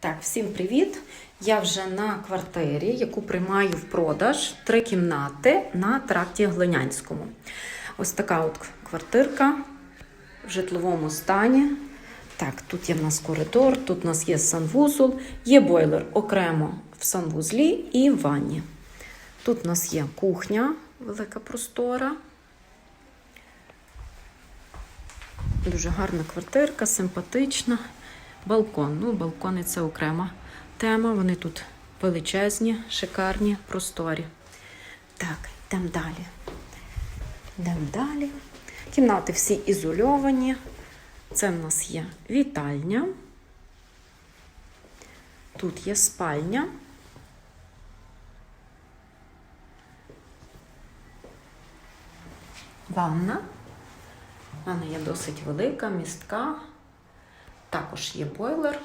Так, всім привіт! Я вже на квартирі, яку приймаю в продаж три кімнати на тракті Глинянському. Ось така от квартирка в житловому стані. Так, тут є в нас коридор, тут у нас є санвузол, є бойлер окремо в санвузлі і в ванні. Тут у нас є кухня, велика простора. Дуже гарна квартирка, симпатична. Балкон. Ну, балкони це окрема тема. Вони тут величезні, шикарні, просторі. Так, йдемо далі. Йдемо далі. Кімнати всі ізольовані. Це в нас є вітальня. Тут є спальня. Ванна. Ванна є досить велика, містка. Також є бойлер.